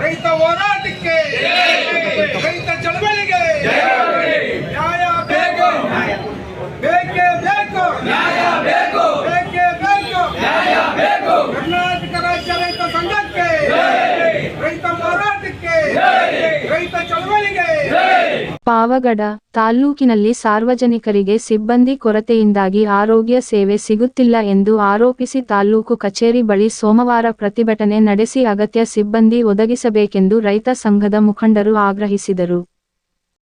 ರೈತ ಹೋರಾಟಕ್ಕೆ ರೈತ ಪಾವಗಡ ತಾಲ್ಲೂಕಿನಲ್ಲಿ ಸಾರ್ವಜನಿಕರಿಗೆ ಸಿಬ್ಬಂದಿ ಕೊರತೆಯಿಂದಾಗಿ ಆರೋಗ್ಯ ಸೇವೆ ಸಿಗುತ್ತಿಲ್ಲ ಎಂದು ಆರೋಪಿಸಿ ತಾಲ್ಲೂಕು ಕಚೇರಿ ಬಳಿ ಸೋಮವಾರ ಪ್ರತಿಭಟನೆ ನಡೆಸಿ ಅಗತ್ಯ ಸಿಬ್ಬಂದಿ ಒದಗಿಸಬೇಕೆಂದು ರೈತ ಸಂಘದ ಮುಖಂಡರು ಆಗ್ರಹಿಸಿದರು.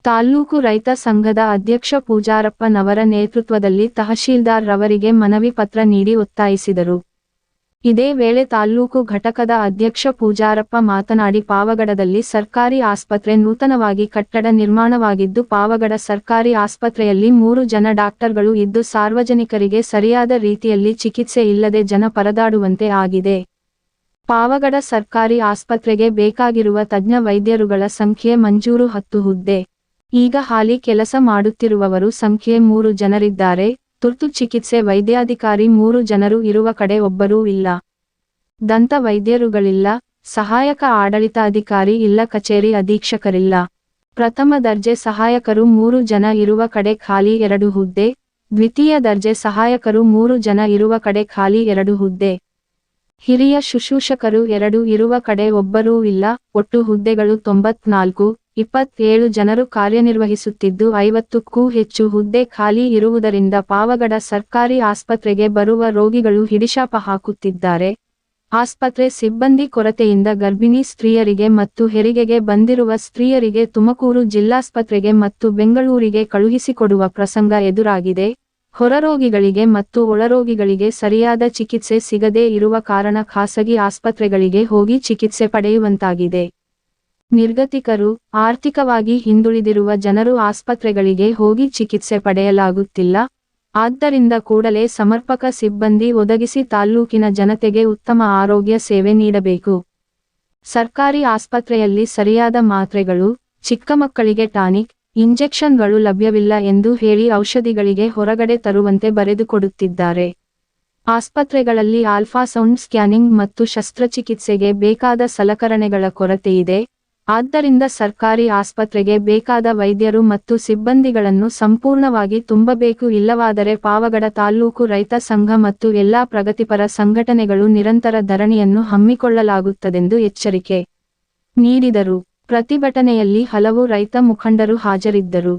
ತಾಲ್ಲೂಕು ರೈತ ಸಂಘದ ಅಧ್ಯಕ್ಷ ಪೂಜಾರಪ್ಪನವರ ನೇತೃತ್ವದಲ್ಲಿ ತಹಶೀಲ್ದಾರ್ ರವರಿಗೆ ಮನವಿ ಪತ್ರ ನೀಡಿ ಒತ್ತಾಯಿಸಿದರು. ಇದೇ ವೇಳೆ ತಾಲ್ಲೂಕು ಘಟಕದ ಅಧ್ಯಕ್ಷ ಪೂಜಾರಪ್ಪ ಮಾತನಾಡಿ, ಪಾವಗಡದಲ್ಲಿ ಸರ್ಕಾರಿ ಆಸ್ಪತ್ರೆ ನೂತನವಾಗಿ ಕಟ್ಟಡ ನಿರ್ಮಾಣವಾಗಿದ್ದು, ಪಾವಗಡ ಸರ್ಕಾರಿ ಆಸ್ಪತ್ರೆಯಲ್ಲಿ ಮೂರು ಜನ ಡಾಕ್ಟರ್ಗಳು ಇದ್ದು, ಸಾರ್ವಜನಿಕರಿಗೆ ಸರಿಯಾದ ರೀತಿಯಲ್ಲಿ ಚಿಕಿತ್ಸೆ ಇಲ್ಲದೆ ಜನ ಪರದಾಡುವಂತೆ ಆಗಿದೆ. ಪಾವಗಡ ಸರ್ಕಾರಿ ಆಸ್ಪತ್ರೆಗೆ ಬೇಕಾಗಿರುವ ತಜ್ಞ ವೈದ್ಯರುಗಳ ಸಂಖ್ಯೆ ಮಂಜೂರು ಹತ್ತು ಹುದ್ದೆ. ಈಗ ಹಾಲಿ ಕೆಲಸ ಮಾಡುತ್ತಿರುವವರು ಸಂಖ್ಯೆ ಮೂರು ಜನರಿದ್ದಾರೆ. ತುರ್ತು ಚಿಕಿತ್ಸೆ ವೈದ್ಯಾಧಿಕಾರಿ ಮೂರು ಜನರು ಇರುವ ಕಡೆ ಒಬ್ಬರೂ ಇಲ್ಲ. ದಂತ ವೈದ್ಯರುಗಳಿಲ್ಲ, ಸಹಾಯಕ ಆಡಳಿತಾಧಿಕಾರಿ ಇಲ್ಲ, ಕಚೇರಿ ಅಧೀಕ್ಷಕರಿಲ್ಲ. ಪ್ರಥಮ ದರ್ಜೆ ಸಹಾಯಕರು ಮೂರು ಜನ ಇರುವ ಕಡೆ ಖಾಲಿ ಎರಡು ಹುದ್ದೆ, ದ್ವಿತೀಯ ದರ್ಜೆ ಸಹಾಯಕರು ಮೂರು ಜನ ಇರುವ ಕಡೆ ಖಾಲಿ ಎರಡು ಹುದ್ದೆ. ಹಿರಿಯ ಶುಶ್ರೂಷಕರು ಎರಡು ಇರುವ ಕಡೆ ಒಬ್ಬರೂ ಇಲ್ಲ, ಒಟ್ಟು ಹುದ್ದೆಗಳು ತೊಂಬತ್ನಾಲ್ಕು ಇಪ್ಪತ್ತೇಳು ಜನರು ಕಾರ್ಯನಿರ್ವಹಿಸುತ್ತಿದ್ದು ಐವತ್ತಕ್ಕೂ ಹೆಚ್ಚು ಹುದ್ದೆ ಖಾಲಿ ಇರುವುದರಿಂದ ಪಾವಗಡ ಸರ್ಕಾರಿ ಆಸ್ಪತ್ರೆಗೆ ಬರುವ ರೋಗಿಗಳು ಹಿಡಿಶಾಪ ಹಾಕುತ್ತಿದ್ದಾರೆ. ಆಸ್ಪತ್ರೆ ಸಿಬ್ಬಂದಿ ಕೊರತೆಯಿಂದ ಗರ್ಭಿಣಿ ಸ್ತ್ರೀಯರಿಗೆ ಮತ್ತು ಹೆರಿಗೆಗೆ ಬಂದಿರುವ ಸ್ತ್ರೀಯರಿಗೆ ತುಮಕೂರು ಜಿಲ್ಲಾಸ್ಪತ್ರೆಗೆ ಮತ್ತು ಬೆಂಗಳೂರಿಗೆ ಕಳುಹಿಸಿಕೊಡುವ ಪ್ರಸಂಗ ಎದುರಾಗಿದೆ. ಹೊರರೋಗಿಗಳಿಗೆ ಮತ್ತು ಒಳರೋಗಿಗಳಿಗೆ ಸರಿಯಾದ ಚಿಕಿತ್ಸೆ ಸಿಗದೇ ಇರುವ ಕಾರಣ ಖಾಸಗಿ ಆಸ್ಪತ್ರೆಗಳಿಗೆ ಹೋಗಿ ಚಿಕಿತ್ಸೆ ಪಡೆಯುವಂತಾಗಿದೆ. ನಿರ್ಗತಿಕರು ಆರ್ಥಿಕವಾಗಿ ಹಿಂದುಳಿದಿರುವ ಜನರು ಆಸ್ಪತ್ರೆಗಳಿಗೆ ಹೋಗಿ ಚಿಕಿತ್ಸೆ ಪಡೆಯಲಾಗುತ್ತಿಲ್ಲ. ಆದ್ದರಿಂದ ಕೂಡಲೇ ಸಮರ್ಪಕ ಸಿಬ್ಬಂದಿ ಒದಗಿಸಿ ತಾಲ್ಲೂಕಿನ ಜನತೆಗೆ ಉತ್ತಮ ಆರೋಗ್ಯ ಸೇವೆ ನೀಡಬೇಕು. ಸರ್ಕಾರಿ ಆಸ್ಪತ್ರೆಯಲ್ಲಿ ಸರಿಯಾದ ಮಾತ್ರೆಗಳು, ಚಿಕ್ಕ ಮಕ್ಕಳಿಗೆ ಟಾನಿಕ್, ಇಂಜೆಕ್ಷನ್ಗಳು ಲಭ್ಯವಿಲ್ಲ ಎಂದು ಹೇಳಿ ಔಷಧಿಗಳಿಗೆ ಹೊರಗಡೆ ತರುವಂತೆ ಬರೆದುಕೊಡುತ್ತಿದ್ದಾರೆ. ಆಸ್ಪತ್ರೆಗಳಲ್ಲಿ ಆಲ್ಫಾಸೌಂಡ್ ಸ್ಕ್ಯಾನಿಂಗ್ ಮತ್ತು ಶಸ್ತ್ರಚಿಕಿತ್ಸೆಗೆ ಬೇಕಾದ ಸಲಕರಣೆಗಳ ಕೊರತೆಯಿದೆ ಆದ್ದರಿಂದ ಸರ್ಕಾರಿ ಆಸ್ಪತ್ರೆಗೆ ಬೇಕಾದ ವೈದ್ಯರು ಮತ್ತು ಸಿಬ್ಬಂದಿಗಳನ್ನು ಸಂಪೂರ್ಣವಾಗಿ ತುಂಬಬೇಕು ಇಲ್ಲವಾದರೆ ಪಾವಗಡ ತಾಲ್ಲೂಕು ರೈತ ಸಂಘ ಮತ್ತು ಎಲ್ಲಾ ಪ್ರಗತಿಪರ ಸಂಘಟನೆಗಳು ನಿರಂತರ ಧರಣಿಯನ್ನು ಹಮ್ಮಿಕೊಳ್ಳಲಾಗುತ್ತದೆಂದು ಎಚ್ಚರಿಕೆ ನೀಡಿದರು. ಪ್ರತಿಭಟನೆಯಲ್ಲಿ ಹಲವು ರೈತ ಮುಖಂಡರು ಹಾಜರಿದ್ದರು.